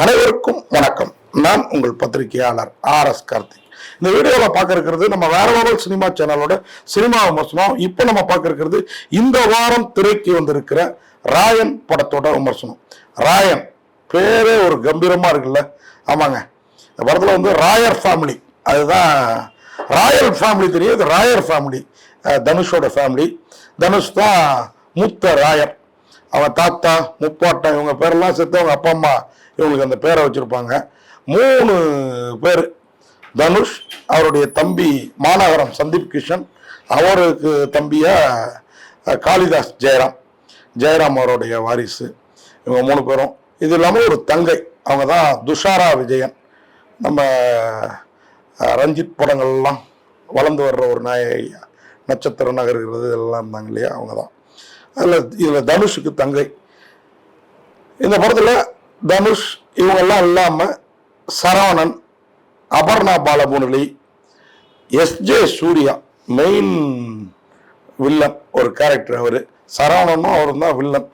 அனைவருக்கும் வணக்கம். நான் உங்கள் பத்திரிகையாளர் ஆர் எஸ் கார்த்திக். இந்த வீடியோவில் பார்க்க இருக்கிறது நம்ம வேற லெவல் சினிமா சேனலோட சினிமா விமர்சனம். இப்போ நம்ம பார்க்க இருக்கிறது இந்த வாரம் திரைக்கு வந்திருக்கிற ராயன் படத்தோட விமர்சனம். ராயன் பேரே ஒரு கம்பீரமாக இருக்குல்ல? ஆமாங்க. இந்த படத்தில் வந்து ராயர் ஃபேமிலி அதுதான் ராயல் ஃபேமிலி தெரியும் ராயர் ஃபேமிலி தனுஷோட ஃபேமிலி தனுஷ் தான் மூத்த ராயர். அவன் தாத்தா முப்பாட்டம் இவங்க பேரெல்லாம் சேர்த்து அவங்க அப்பா அம்மா இவங்களுக்கு அந்த பேரை வச்சுருப்பாங்க. மூணு பேர். தனுஷ் அவருடைய தம்பி மாநகரம் சந்தீப் கிஷன் அவருக்கு தம்பியாக காளிதாஸ் ஜெயராம். ஜெயராம் அவருடைய வாரிசு. இவங்க மூணு பேரும். இது இல்லாமல் ஒரு தங்கை. அவங்க தான் துஷாரா விஜயன். நம்ம ரஞ்சித் படங்கள்லாம் வளர்ந்து வர்ற ஒரு நாயகி நட்சத்திர நகர்கிறது இதெல்லாம் இருந்தாங்க இல்லையா? அவங்க தான். அதில் இதில் தனுஷுக்கு தங்கை. இந்த படத்தில் தனுஷ் இவங்கெல்லாம் இல்லாமல் Saravanan Aparna Balamurali SJ Suryah main villain ஒரு கேரக்டர் அவர். சரவணனும் அவரும் தான் வில்லன்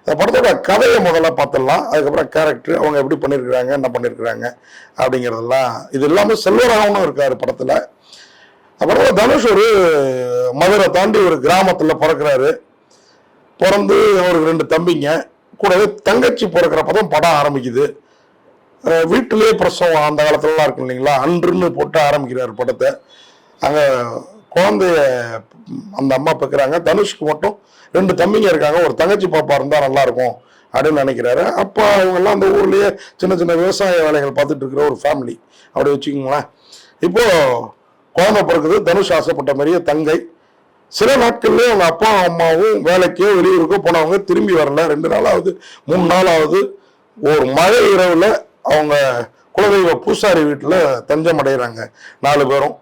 இந்த படத்தோட கதையை முதல்ல பார்த்துடலாம். அதுக்கப்புறம் கேரக்டர் அவங்க எப்படி பண்ணியிருக்கிறாங்க என்ன பண்ணியிருக்கிறாங்க அப்படிங்கிறதெல்லாம். இது இல்லாமல் செல்வராகவனும் இருக்கார் படத்தில். அப்புறம் தனுஷ் ஒரு மதுரை தாண்டி ஒரு கிராமத்தில் பிறக்கிறாரு. பிறந்து அவருக்கு ரெண்டு தம்பிங்க கூடவே தங்கச்சி பிறக்கிறப்ப தான் படம் ஆரம்பிக்குது. வீட்டிலே வீட்டிலேயே பிரசவம் அந்த காலத்துலலாம் இருக்கும் இல்லைங்களா? அன்றுன்னு போட்டு ஆரம்பிக்கிறார் படத்தை. அங்கே குழந்தைய அந்த அம்மா பார்க்குறாங்க தனுஷ்க்கு மட்டும் ரெண்டு தம்பிங்க இருக்காங்க. ஒரு தங்கச்சி பாப்பா இருந்தால் நல்லாயிருக்கும் அப்படின்னு நினைக்கிறாரு. அப்போ அவங்கெல்லாம் அந்த ஊர்லேயே சின்ன சின்ன விவசாய வேலைகள் பார்த்துட்டு இருக்கிற ஒரு ஃபேமிலி அப்படி வச்சுக்கோங்களேன். இப்போது குழந்தை பிறக்குது. தனுஷ் ஆசைப்பட்ட மாதிரியே தங்கை சில நாட்கள்லேயே அவங்க அப்பா அம்மாவும் வேலைக்கோ வெளியூருக்கோ போனவங்க திரும்பி வரல. ரெண்டு நாளாவது மூணு நாளாவது ஒரு மழை இரவில் அவங்க குலதெய்வ பூசாரி வீட்டில் தஞ்சம் அடைகிறாங்க நாலு பேரும்.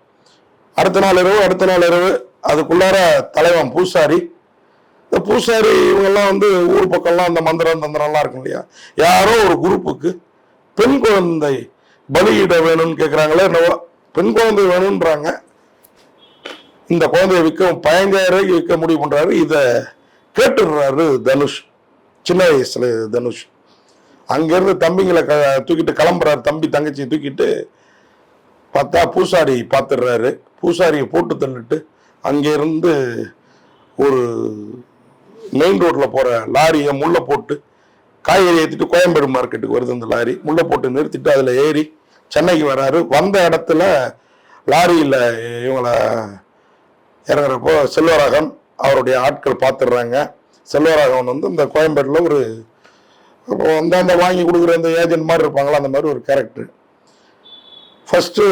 அடுத்த நாள் இரவு அடுத்த நாள் இரவு அதுக்குள்ளார தலைவன் பூசாரி. இந்த பூசாரி இவங்கெல்லாம் வந்து ஊர் பக்கம்லாம் அந்த மந்திரம் தந்திரம்லாம் இருக்கும் இல்லையா? யாரோ ஒரு குரூப்புக்கு பெண் குழந்தை பலியிட வேணும்னு கேட்குறாங்களே என்னவோ பெண் குழந்தை வேணுன்றாங்க இந்த குழந்தைய விற்க பதினஞ்சாயிரம் ரூபாய்க்கு விற்க முடிவு பண்ணுறாரு இதை கேட்டுடுறாரு தனுஷ். சின்ன வயசுல தனுஷ். அங்கேருந்து தம்பிங்களை க தூக்கிட்டு கிளம்புறாரு. தம்பி தங்கச்சியை தூக்கிட்டு பார்த்தா பூசாரி பார்த்துடுறாரு. பூசாரியை போட்டு தள்ளிட்டு அங்கேருந்து ஒரு மெயின் ரோட்டில் போகிற லாரியை முள்ளை போட்டு காய்கறி ஏற்றிட்டு கோயம்பேடு மார்க்கெட்டுக்கு வருது அந்த லாரி. முல்லை போட்டு நிறுத்திட்டு அதில் ஏறி சென்னைக்கு வராரு. வந்த இடத்துல லாரியில் இவங்களை இறங்குறப்போ செல்வராகவன் அவருடைய ஆட்கள் பார்த்துடுறாங்க. செல்வராகவன் வந்து இந்த கோயம்பேட்டில் ஒரு அப்போ வந்து அந்த வாங்கி கொடுக்குற அந்த ஏஜென்ட் மாதிரி இருப்பாங்களா? அந்த மாதிரி ஒரு கேரக்டர் ஃபஸ்ட்டு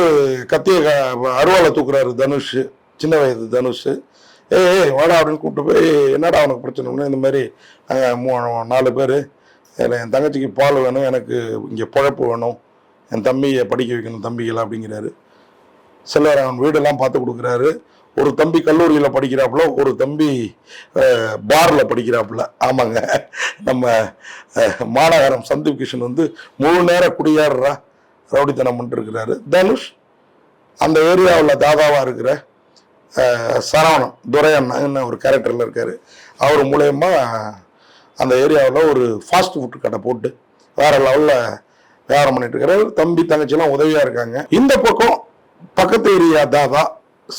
கத்திய க- தூக்குறாரு தனுஷ் சின்ன வயது தனுஷ். ஏய் ஏய், வாடா அப்படின்னு கூப்பிட்டு போய் என்னடா அவனுக்கு பிரச்சனை? இந்த மாதிரி நாங்கள் மூ நாலு பேர். என் தங்கச்சிக்கு பால் வேணும் எனக்கு இங்கே பழப்பு வேணும். என் தம்பியை படிக்க வைக்கணும் தம்பிகளை அப்படிங்கிறாரு. செல்வராகவன் வீடெல்லாம் பார்த்து கொடுக்குறாரு. ஒரு தம்பி கல்லூரியில் படிக்கிறாப்புல ஒரு தம்பி பாரில் படிக்கிறாப்புல. ஆமாங்க. நம்ம மாநகரம் சந்தீப் கிஷன் வந்து முழு நேர குடியாடுறா ரவுடித்தனம் பண்ணிருக்கிறாரு தனுஷ் அந்த ஏரியாவில் தாதாவாக இருக்கிற சரவணம் சரவணன் துரையண்ணன் ஒரு கேரக்டரில் இருக்கார். அவர் மூலயமா அந்த ஏரியாவில் ஒரு ஃபாஸ்ட் ஃபுட் கடை போட்டு வேற லெவலில் வியாபாரம் பண்ணிட்டு இருக்காரு தம்பி தங்கச்சிலாம் உதவியாக இருக்காங்க. இந்த பக்கம் பக்கத்து ஏரியா தாதா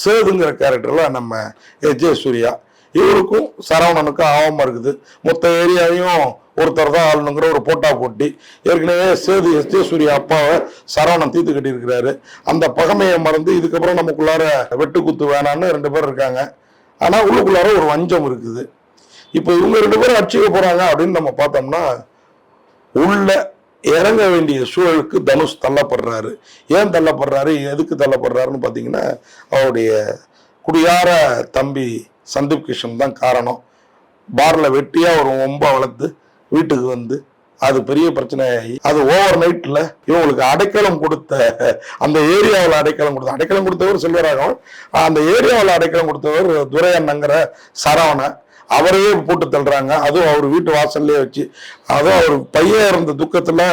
சேதுங்கிற கேரக்டரில் நம்ம எஜே சூர்யா. இவருக்கும் சரவணனுக்கும் ஆவமாக இருக்குது. மொத்த ஏரியாவையும் ஒருத்தர் தான் ஆளணுங்கிற ஒரு போட்டா போட்டி. ஏற்கனவே சேது எஸ் ஜே சூர்யா அப்பாவை சரவணன் தீர்த்து கட்டியிருக்கிறாரு. அந்த பகமையை மறந்து இதுக்கப்புறம் நமக்குள்ளார வெட்டு குத்து வேணான்னு ரெண்டு பேர் இருக்காங்க. ஆனால் உள்ளுக்குள்ளார ஒரு வஞ்சம் இருக்குது. இப்போ இவங்க ரெண்டு பேரும் அடிச்சுக்க போகிறாங்க அப்படின்னு நம்ம பார்த்தோம்னா உள்ள இறங்க வேண்டிய சூழலுக்கு தனுஷ் தள்ளப்படுறாரு. ஏன் தள்ளப்படுறாரு? எதுக்கு தள்ளப்படுறாருன்னு பார்த்தீங்கன்னா அவருடைய குடியார தம்பி சந்தீப் கிஷன் தான் காரணம். பாரில் வெட்டியாக ஒரு ஒம்பா வளர்த்து வீட்டுக்கு வந்து அது பெரிய பிரச்சனையாகி அது ஓவர் நைட்டில் இவங்களுக்கு அடைக்கலம் கொடுத்த அந்த ஏரியாவில் அடைக்கலம் கொடுத்த அடைக்கலம் கொடுத்தவர் செல்வராகவன். அந்த ஏரியாவில் அடைக்கலம் கொடுத்தவர் துரையண்ணங்கிற சரவணன். அவரையே போட்டு தள்ளுறாங்க. அதுவும் அவர் வீட்டு வாசல்லே வச்சு அதுவும் அவர் பையன் இருந்த துக்கத்தில்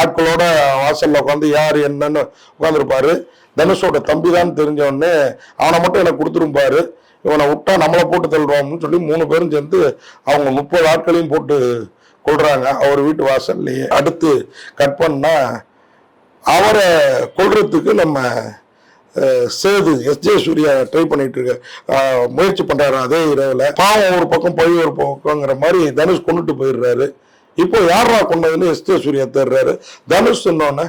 ஆட்களோட வாசலில் உட்காந்து யார் என்னன்னு உட்காந்துருப்பாரு தனுஷோட தம்பி தான் தெரிஞ்சவொடனே அவனை மட்டும் எனக்கு கொடுத்துருப்பாரு இவனை விட்டா நம்மளை போட்டு தள்ளுறோம்னு சொல்லி மூணு பேரும் சேர்ந்து அவங்க முப்பது ஆட்களையும் போட்டு கொள்றாங்க அவர் வீட்டு வாசல்லையே. அடுத்து கட் பண்ணால் அவரை கொள்றதுக்கு நம்ம Sethu S J Suryah try பண்ணிட்டு இருக்க முயற்சி பண்றாரு அதே இரவுல. பாவம் ஒரு பக்கம் பழி ஒரு பக்கங்கிற மாதிரி தனுஷ் கொண்டுட்டு போயிடுறாரு. இப்போ யாரா கொண்டதுன்னு எஸ் ஜே சூர்யா தேடுறாரு. தனுஷ் சொன்னோன்னே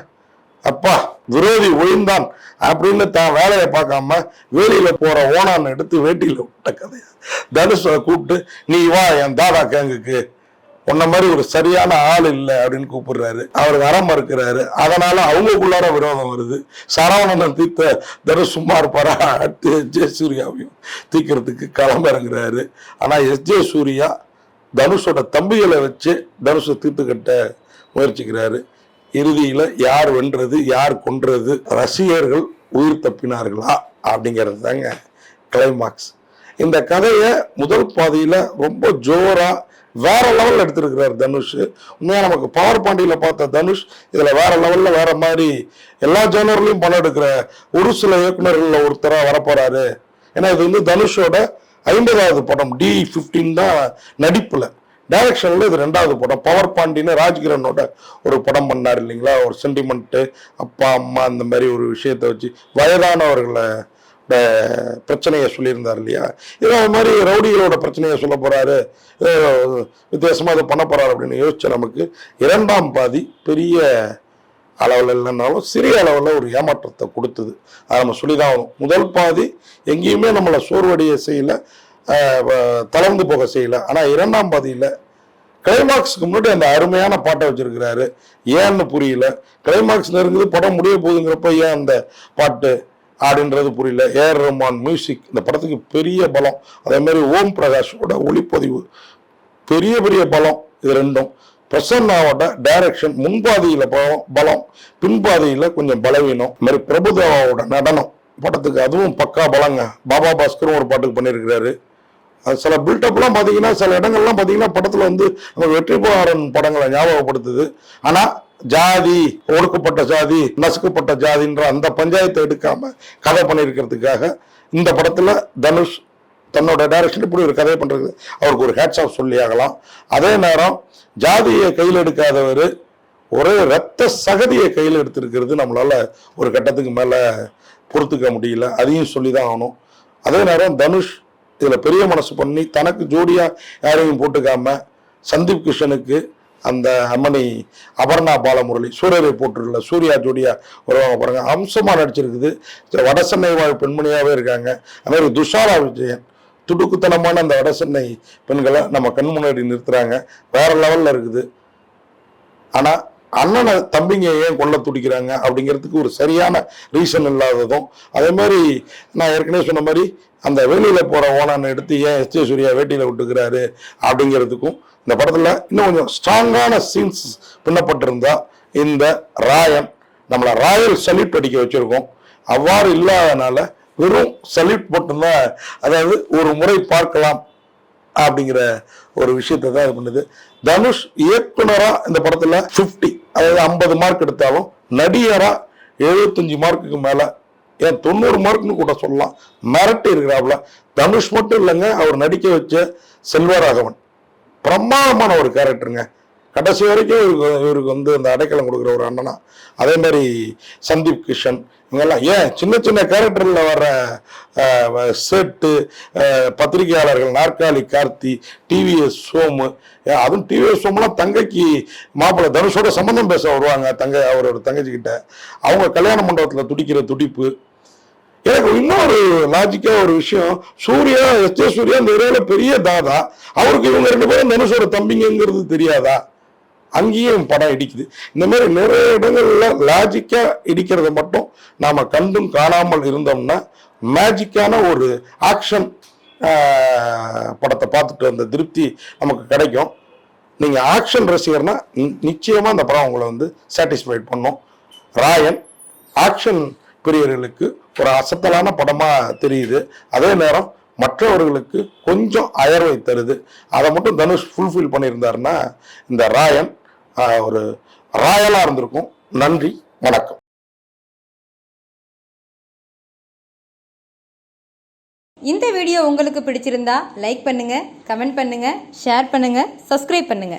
அப்பா விரோதி ஒழிந்தான் அப்படின்னு தான் வேலையை பார்க்காம வேலியில போற ஓனான்னு எடுத்து வேட்டியில விட்ட கதையை. தனுஷை கூப்பிட்டு நீ வா என் தாதா கேங்குக்கு உன்ன மாதிரி ஒரு சரியான ஆள் இல்லை அப்படின்னு கூப்பிடுறாரு. அவர் வர மறுக்கிறாரு. அதனால அவங்களுக்குள்ளார விரோதம் வருது. சரவணன் தீர்த்த தனுஷ் சும்மா இருப்பாரா அடுத்து ஜே சூர்யாவையும் தீக்கிறதுக்கு களமிறங்குறாரு ஆனா எஸ் ஜே சூர்யா தனுஷோட தம்பிகளை வச்சு தனுஷை தீர்த்து கட்ட முயற்சிக்கிறாரு. இறுதியில யார் வென்றது யார் கொன்றது ரசிகர்கள் உயிர் தப்பினார்களா அப்படிங்கிறது தாங்க கிளைமாக்ஸ் இந்த கதையை முதல் பாதையில் ரொம்ப ஜோராக வேற லெவலில் எடுத்திருக்கிறார் தனுஷ். உண்மையாக நமக்கு பவர் பாண்டியில் பார்த்த தனுஷ் இதில் வேற லெவலில் வேற மாதிரி எல்லா ஜோனர்லையும் படம் எடுக்கிற ஒரு சில இயக்குநர்களில் ஒருத்தராக வரப்போறாரு. ஏன்னா இது வந்து தனுஷோட ஐம்பதாவது படம் டி ஃபிஃப்டீன் தான் நடிப்பில். டைரக்ஷனில் இது ரெண்டாவது படம். பவர் பாண்டின்னு ராஜ்கிரனோட ஒரு படம் பண்ணார் இல்லைங்களா? ஒரு சென்டிமெண்ட்டு அப்பா அம்மா அந்த மாதிரி ஒரு விஷயத்தை வச்சு வயதானவர்களை பிரச்சனையை சொல்லியிருந்தார் இல்லையா? இதே அது மாதிரி ரவுடிகளோட பிரச்சனையை சொல்ல போகிறாரு வித்தியாசமாக அதை இதை பண்ண போகிறாரு அப்படின்னு யோசிச்ச நமக்கு இரண்டாம் பாதி பெரிய அளவில் இல்லைன்னாலும் சிறிய அளவில் ஒரு ஏமாற்றத்தை கொடுத்தது. அதை நம்ம சொல்லிதான் ஆகணும். முதல் பாதி எங்கேயுமே நம்மளை சோர்வடைய செய்யலை. தளர்ந்து போக செய்யலை. ஆனால் இரண்டாம் பாதியில் கிளைமாக்ஸ்க்கு முன்னாடி அந்த அருமையான பாட்டை வச்சிருக்கிறாரு. ஏன்னு புரியல. கிளைமாக்ஸ் நெருங்குது படம் முடிய போகுதுங்கிறப்ப ஏன் அந்த பாட்டு அப்படின்றது புரியல. ஏஆர் ரஹ்மான் மியூசிக் இந்த படத்துக்கு பெரிய பலம். அதே மாதிரி ஓம் பிரகாஷோட ஒளிப்பதிவு பெரிய பெரிய பலம் இது ரெண்டும். பிரசன்னாவோட டைரக்ஷன் முன்பாதையில் பலம் பலம். பின்பாதையில் கொஞ்சம் பலவீனம். இந்த மாதிரி பிரபுதேவாவோட நடனம். படத்துக்கு அதுவும் பக்கா பலங்க. பாபா பாஸ்கரும் ஒரு பாட்டுக்கு பண்ணியிருக்கிறாரு. அது சில பில்டப்லாம் பார்த்தீங்கன்னா சில இடங்கள்லாம் பார்த்தீங்கன்னா படத்தில் வந்து நம்ம வெற்றி வெற்றிமாறன் படங்களை ஞாபகப்படுத்துது. ஆனால் ஜாதி ஒடுக்கப்பட்ட ஜாதி நசுக்கப்பட்ட ஜாதின்ற அந்த பஞ்சாயத்தை எடுக்காம கதை பண்ணியிருக்கிறதுக்காக இந்த படத்தில் தனுஷ் தன்னோட டைரக்ஷன் இப்படி ஒரு கதை பண்றது. அவருக்கு ஒரு ஹேட்ஸ் ஆஃப் சொல்லி ஆகலாம். அதே நேரம் ஜாதியை கையில் எடுக்காதவர் ஒரே ரத்த சகதியை கையில் எடுத்திருக்கிறது நம்மளால ஒரு கட்டத்துக்கு மேலே பொறுத்துக்க முடியல. அதையும் சொல்லி தான் ஆகணும். அதே நேரம் தனுஷ் இதில் பெரிய மனசு பண்ணி தனக்கு ஜோடியாக யாரையும் போட்டுக்காம சந்தீப் கிஷனுக்கு அந்த அம்மணி அபர்ணா பாலமுரளி சூரியரை போட்டுருல சூர்யா ஜோடியா வருவாங்க பாருங்க அம்சமாக நடிச்சிருக்குது. வடசென்னை வாழ் பெண்மணியாகவே இருக்காங்க. அதே மாதிரி துஷாரா விஜயன் துடுக்குத்தனமான அந்த வடசென்னை பெண்களை நம்ம கண் முன்னாடி நிறுத்துறாங்க. வேற லெவலில் இருக்குது. ஆனால் அண்ணனை தம்பிங்க ஏன் கொல்ல துடிக்கிறாங்க அப்படிங்கிறதுக்கு ஒரு சரியான ரீசன் இல்லாததும் அதே மாதிரி நான் ஏற்கனவே சொன்ன மாதிரி அந்த வெளியில் போகிற ஓனானை எடுத்து ஏன் எஸ் ஜே சூர்யா வேட்டியில் விட்டுக்கிறாரு அப்படிங்கிறதுக்கும் இந்த படத்தில் இன்னும் கொஞ்சம் ஸ்ட்ராங்கான சீன்ஸ் பின்னப்பட்டிருந்தா இந்த ராயன் நம்மளை ராயல் சல்யூட் அடிக்க வச்சுருக்கோம். அவ்வாறு இல்லாதனால வெறும் சல்யூட் மட்டும்தான் அதாவது ஒரு முறை பார்க்கலாம் அப்படிங்கிற ஒரு விஷயத்தை தான் இது பண்ணுது. தனுஷ் இயக்குனராக இந்த படத்தில் ஃபிஃப்டி அதாவது ஐம்பது மார்க் எடுத்தாலும் நடிகராக எழுபத்தஞ்சு மார்க்குக்கு மேலே. ஏன் தொண்ணூறு மார்க்னு கூட சொல்லலாம். மிரட்டி இருக்கிறாப்புல தனுஷ் மட்டும் இல்லைங்க அவர் நடிக்க வச்ச செல்வராகவன். பிரமாதமான ஒரு கேரக்டருங்க கடைசி வரைக்கும் இவருக்கு இவருக்கு வந்து அந்த அடைக்கலம் கொடுக்குற ஒரு அண்ணனா. அதே மாதிரி சந்தீப் கிஷன் இவங்கெல்லாம் ஏன் சின்ன சின்ன கேரக்டரில் வர செட்டு பத்திரிகையாளர்கள் நாற்காலி கார்த்தி டிவிஎஸ் சோமு அதுவும் டிவிஎஸ் சோமுலாம் தங்கைக்கு மாப்பிள்ளை தனுஷோட சம்மந்தம் பேச வருவாங்க தங்கை அவரோட தங்கச்சிக்கிட்ட அவங்க கல்யாண மண்டபத்தில் துடிக்கிற துடிப்பு எனக்கு இன்னொரு லாஜிக்கா ஒரு விஷயம். சூர்யா எஸ் ஜே சூர்யா இந்த இடையில பெரிய தாதா. அவருக்கு இவங்க ரெண்டு பேரும் தனுஷோட தம்பிங்கிறது தெரியாதா? அங்கேயும் படம் இடிக்குது. இந்த மாதிரி நிறைய இடங்கள்ல லாஜிக்கா இடிக்கிறத மட்டும் நாம கண்டும் காணாமல் இருந்தோம்னா மேஜிக்கான ஒரு ஆக்ஷன் படத்தை பார்த்துட்டு அந்த திருப்தி நமக்கு கிடைக்கும். நீங்க ஆக்ஷன் ரசிகர்னா நிச்சயமா அந்த படம் உங்களை வந்து சாட்டிஸ்ஃபைட் பண்ணும். ராயன் ஆக்ஷன் பிரியர்களுக்கு ஒரு அசத்தலான படமாக தெரியுது. அதே நேரம் மற்றவர்களுக்கு கொஞ்சம் அயர்வை தருது. அதை மட்டும் தனுஷ் ஃபுல்ஃபில் பண்ணியிருந்தாருன்னா இந்த ராயன் ஒரு ராயலாக இருந்திருக்கும். நன்றி வணக்கம். இந்த வீடியோ உங்களுக்கு பிடிச்சிருந்தா லைக் பண்ணுங்க கமெண்ட் பண்ணுங்க ஷேர் பண்ணுங்க சப்ஸ்கிரைப் பண்ணுங்க.